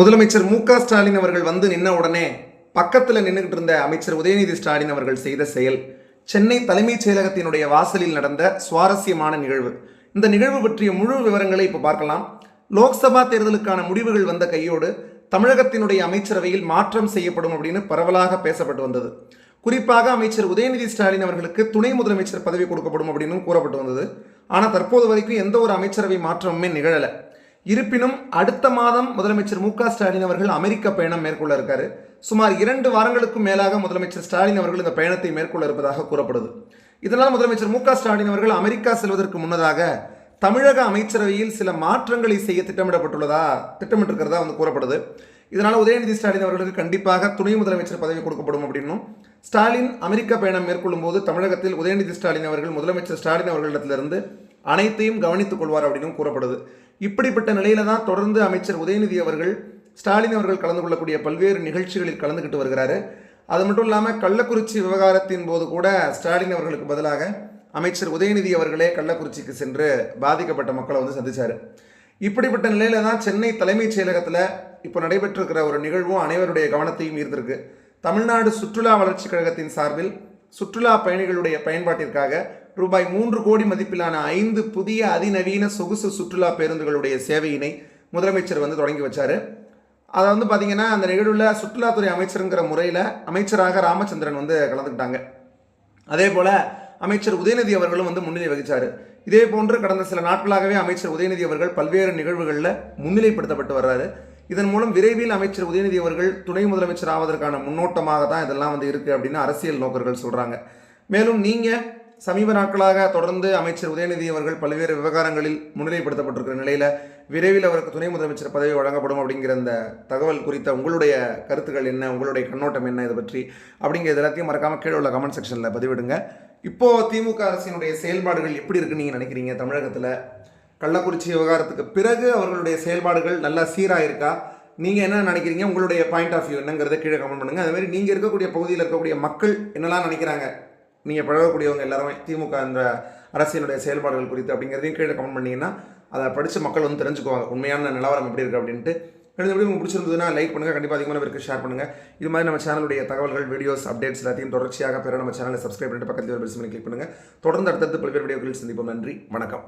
முதலமைச்சர் மு ஸ்டாலின் அவர்கள் வந்து நின்ன உடனே பக்கத்தில் நின்றுகிட்டு இருந்த அமைச்சர் உதயநிதி ஸ்டாலின் அவர்கள் செய்த செயல் சென்னை தலைமைச் செயலகத்தினுடைய வாசலில் நடந்த சுவாரஸ்யமான நிகழ்வு. இந்த நிகழ்வு பற்றிய முழு விவரங்களை இப்போ பார்க்கலாம். லோக்சபா தேர்தலுக்கான முடிவுகள் வந்த கையோடு தமிழகத்தினுடைய அமைச்சரவையில் மாற்றம் செய்யப்படும் அப்படின்னு பரவலாக பேசப்பட்டு வந்தது. குறிப்பாக அமைச்சர் உதயநிதி ஸ்டாலின் அவர்களுக்கு துணை முதலமைச்சர் பதவி கொடுக்கப்படும் அப்படின்னு கூறப்பட்டு வந்தது. ஆனால் தற்போது வரைக்கும் எந்த ஒரு அமைச்சரவை மாற்றமுமே நிகழலை. இருப்பினும் அடுத்த மாதம் முதலமைச்சர் மு க ஸ்டாலின் அவர்கள் அமெரிக்க பயணம் மேற்கொள்ள இருக்காரு. சுமார் இரண்டு வாரங்களுக்கும் மேலாக முதலமைச்சர் ஸ்டாலின் அவர்கள் இந்த பயணத்தை மேற்கொள்ள இருப்பதாக கூறப்படுது. இதனால் முதலமைச்சர் மு க ஸ்டாலின் அவர்கள் அமெரிக்கா செல்வதற்கு முன்னதாக தமிழக அமைச்சரவையில் சில மாற்றங்களை செய்ய திட்டமிடப்பட்டுள்ளதா திட்டமிட்டிருக்கிறதா வந்து கூறப்படுது. இதனால் உதயநிதி ஸ்டாலின் அவர்களுக்கு கண்டிப்பாக துணை முதலமைச்சர் பதவி கொடுக்கப்படும் அப்படின்னும் ஸ்டாலின் அமெரிக்க பயணம் மேற்கொள்ளும் போது தமிழகத்தில் உதயநிதி ஸ்டாலின் அவர்கள் முதலமைச்சர் ஸ்டாலின் அவர்களிடத்திலிருந்து அனைத்தையும் கவனித்துக் கொள்வார் அப்படின்னும் கூறப்படுது. இப்படிப்பட்ட நிலையில தான் தொடர்ந்து அமைச்சர் உதயநிதி அவர்கள் ஸ்டாலின் அவர்கள் கலந்து கொள்ளக்கூடிய பல்வேறு நிகழ்ச்சிகளில் கலந்துக்கிட்டு வருகிறாரு. அது மட்டும் இல்லாமல் கள்ளக்குறிச்சி விவகாரத்தின் போது கூட ஸ்டாலின் அவர்களுக்கு பதிலாக அமைச்சர் உதயநிதி அவர்களே கள்ளக்குறிச்சிக்கு சென்று பாதிக்கப்பட்ட மக்களை வந்து சந்தித்தார் இப்படிப்பட்ட நிலையில தான் சென்னை தலைமைச் செயலகத்தில் இப்போ நடைபெற்றிருக்கிற ஒரு நிகழ்வும் அனைவருடைய கவனத்தையும் ஈர்த்திருக்கு. தமிழ்நாடு சுற்றுலா வளர்ச்சிக் கழகத்தின் சார்பில் சுற்றுலா பயணிகளுடைய பயன்பாட்டிற்காக ரூபாய் மூன்று கோடி மதிப்பிலான ஐந்து புதிய அதிநவீன சொகுசு சுற்றுலா பேருந்துகளுடைய சேவையினை முதலமைச்சர் வந்து தொடங்கி வச்சார். அதை வந்து பார்த்திங்கன்னா அந்த நிகழ்வில் சுற்றுலாத்துறை அமைச்சருங்கிற முறையில் அமைச்சராக ராமச்சந்திரன் வந்து கலந்துக்கிட்டாங்க. அதே போல் அமைச்சர் உதயநிதி அவர்களும் வந்து முன்னிலை வகிச்சார். இதே போன்று கடந்த சில நாட்களாகவே அமைச்சர் உதயநிதி அவர்கள் பல்வேறு நிகழ்வுகளில் முன்னிலைப்படுத்தப்பட்டு வர்றாரு. இதன் மூலம் விரைவில் அமைச்சர் உதயநிதி அவர்கள் துணை முதலமைச்சர் ஆவதற்கான முன்னோட்டமாக தான் இதெல்லாம் வந்து இருக்குது அப்படின்னு அரசியல் நோக்கர்கள் சொல்கிறாங்க மேலும் நீங்கள் சமீப நாட்களாக தொடர்ந்து அமைச்சர் உதயநிதி அவர்கள் பல்வேறு விவகாரங்களில் முன்னிலைப்படுத்தப்பட்டிருக்கிற நிலையில் விரைவில் அவருக்கு துணை முதலமைச்சர் பதவி வழங்கப்படும் அப்படிங்கிற அந்த தகவல் குறித்த உங்களுடைய கருத்துக்கள் என்ன உங்களுடைய கண்ணோட்டம் என்ன இதை பற்றி அப்படிங்கிறது எல்லாத்தையும் மறக்காமல் கீழே உள்ள கமெண்ட் செக்ஷனில் பதிவிடுங்க. இப்போது திமுக அரசினுடைய செயல்பாடுகள் எப்படி இருக்குன்னு நீங்கள் நினைக்கிறீங்க? தமிழகத்தில் கள்ளக்குறிச்சி விவகாரத்துக்கு பிறகு அவர்களுடைய செயல்பாடுகள் நல்லா சீராக இருக்கா நீங்கள் என்ன நினைக்கிறீங்க? உங்களுடைய பாயிண்ட் ஆஃப் வியூ என்னங்கிறத கீழே கமெண்ட் பண்ணுங்கள் அதே மாதிரி நீங்கள் இருக்கக்கூடிய பகுதியில் இருக்கக்கூடிய மக்கள் என்னெல்லாம் நினைக்கிறாங்க? நீங்கள் பழகக்கூடியவங்க எல்லாருமே திமுக என்ற அரசியலுடைய செயல்பாடுகள் குறித்து அப்படிங்கிறதையும் கீழே கமெண்ட் பண்ணிங்கன்னா அதை படித்து மக்கள் வந்து தெரிஞ்சுக்குவாங்க. உண்மையான நிலவரம் எப்படி இருக்குது அப்படின்ட்டு. இந்த வீடியோ உங்களுக்கு பிடிச்சிருந்ததுன்னா லைக் பண்ணுங்கள் கண்டிப்பாக அதிகமான பேருக்கு ஷேர் பண்ணுங்கள் இது மாதிரி நம்ம சேனலுடைய தகவல்கள் வீடியோஸ் அப்டேட்ஸ் எல்லாத்தையும் தொடர்ச்சியாக பெற நம்ம சேனலை சப்ஸ்கிரைப் பண்ணிட்டு பக்கத்தில் ஒரு பண்ணி கிளிக் பண்ணுங்கள் தொடர்ந்து அடுத்தடுத்து பல்வேறு வீடியோக்களில் சந்திப்போம். நன்றி. வணக்கம்.